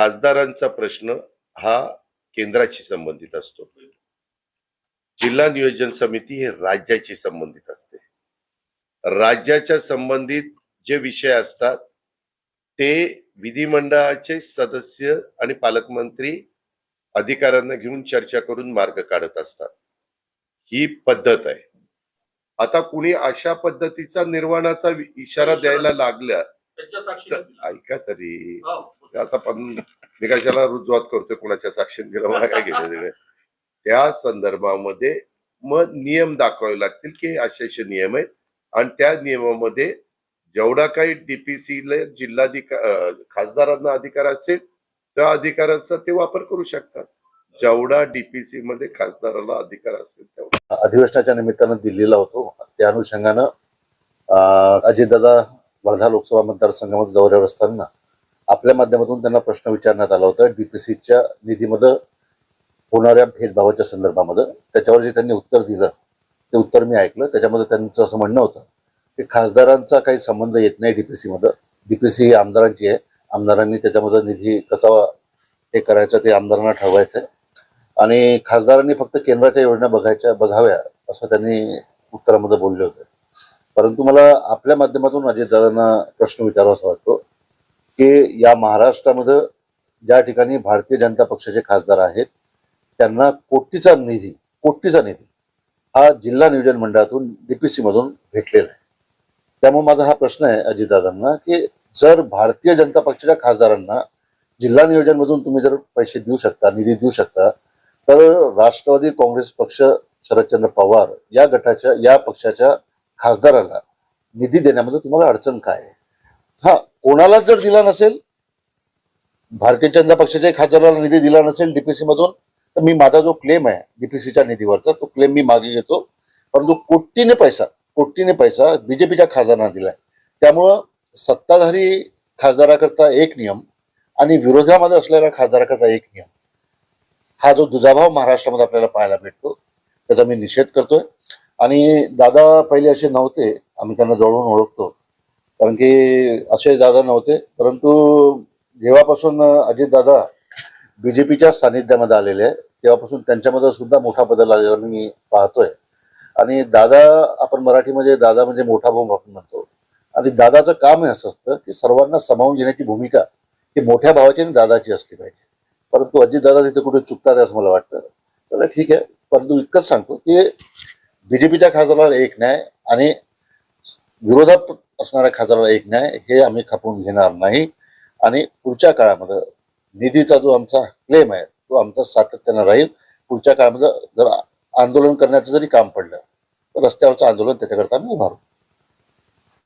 खासदारांचा प्रश्न हा केंद्राशी संबंधित असतो. जिल्हा नियोजन समिती हे राज्याशी संबंधित असते. राज्याच्या संबंधित जे विषय असतात ते विधिमंडळाचे सदस्य आणि पालकमंत्री अधिकाऱ्यांना घेऊन चर्चा करून मार्ग काढत असतात. ही पद्धत आहे. आता कुणी अशा पद्धतीचा निर्वाणाचा इशारा द्यायला लागल्या ऐका तरी. हो. आता पण मी कशाला रुजवात करतोय कोणाच्या साक्षीन गेलं मला काय घेणं देणं त्या संदर्भामध्ये मग नियम दाखवावे लागतील की असे असे नियम आहेत. आणि त्या नियमामध्ये जेवढा काही डीपीसी जिल्हाधिकार खासदारांना अधिकार असेल त्या अधिकाराचा ते वापर करू शकतात. जेवढा डीपीसी मध्ये खासदाराला अधिकार असेल तेवढा. अधिवेशनाच्या निमित्तानं दिल्लीला होतो. त्या अनुषंगानं अजितदादा वर्धा लोकसभा मतदारसंघामध्ये दौऱ्यावर असताना आपल्या माध्यमातून त्यांना प्रश्न विचारण्यात आला होता. डीपीसीच्या निधीमध्ये होणाऱ्या भेदभावाच्या संदर्भामध्ये. त्याच्यावर जे त्यांनी उत्तर दिलं ते उत्तर मी ऐकलं. त्याच्यामध्ये त्यांचं असं म्हणणं होतं की खासदारांचा काही संबंध येत नाही डीपीसी मध्ये. डीपीसी ही आमदारांची आहे. आमदारांनी त्याच्यामध्ये निधी कसा हे करायचं ते आमदारांना ठरवायचं आहे. आणि खासदारांनी फक्त केंद्राच्या योजना बघायच्या बघाव्या असं त्यांनी उत्तरामध्ये बोलले होते. परंतु मला आपल्या माध्यमातून अजितदादांना प्रश्न विचारावा वाटतो. की या महाराष्ट्रामध्ये ज्या ठिकाणी भारतीय जनता पक्षाचे खासदार आहेत त्यांना कोटीचा निधी कोटीचा निधी हा जिल्हा नियोजन मंडळातून डीपीसी मधून भेटलेला आहे त्यामुळे माझा हा प्रश्न आहे अजितदादांना की जर भारतीय जनता पक्षाच्या खासदारांना जिल्हा नियोजन मधून तुम्ही जर पैसे देऊ शकता निधी देऊ शकता तर राष्ट्रवादी काँग्रेस पक्ष शरदचंद्र पवार या गटाच्या या पक्षाच्या खासदाराला निधी देण्यामध्ये तुम्हाला अडचण काय आहे? हा कोणालाच जर दिला नसेल भारतीय जनता पक्षाच्या खासदाराला निधी दिला नसेल डीपीसी मधून तर मी माझा जो क्लेम आहे डीपीसीच्या निधीवरचा तो क्लेम मी मागे घेतो. परंतु कोटीने पैसा कोटीने पैसा बीजेपीच्या खासदारांना दिलाय. त्यामुळं सत्ताधारी खासदाराकरता एक नियम आणि विरोधामध्ये असलेल्या खासदाराकरता एक नियम. हा जो दुजाभाव महाराष्ट्रामध्ये आपल्याला पाहायला भेटतो त्याचा मी निषेध करतोय. आणि दादा पहिले असे नव्हते आम्ही त्यांना जवळून ओळखतो. कारण की असे दादा नव्हते परंतु जेव्हापासून अजितदादा पीच्या सानिध्यामध्ये आलेले आहे तेव्हापासून त्यांच्यामध्ये सुद्धा मोठा बदल आलेला मी पाहतोय. आणि दादा आपण मराठीमध्ये दादा म्हणजे मोठा भाऊ आपण म्हणतो. आणि दादाचं काम हे असं असतं की सर्वांना सामावून घेण्याची भूमिका ही मोठ्या भावाची आणि दादाची असली पाहिजे. परंतु अजितदादा तिथे कुठे चुकतात असं मला वाटतं. तर ठीक आहे परंतु इतकंच सांगतो की बीजेपीच्या खासदाराला एक न्याय आणि विरोधात असणाऱ्या खासदाराला एक न्याय हे आम्ही खपवून घेणार नाही. आणि पुढच्या काळामध्ये निधीचा जो आमचा क्लेम आहे तो आमचा सातत्यानं राहील. पुढच्या काळामध्ये जर आंदोलन करण्याचं जरी काम पडलं तर रस्त्यावरचं आंदोलन त्याच्याकरता आम्ही उभारू.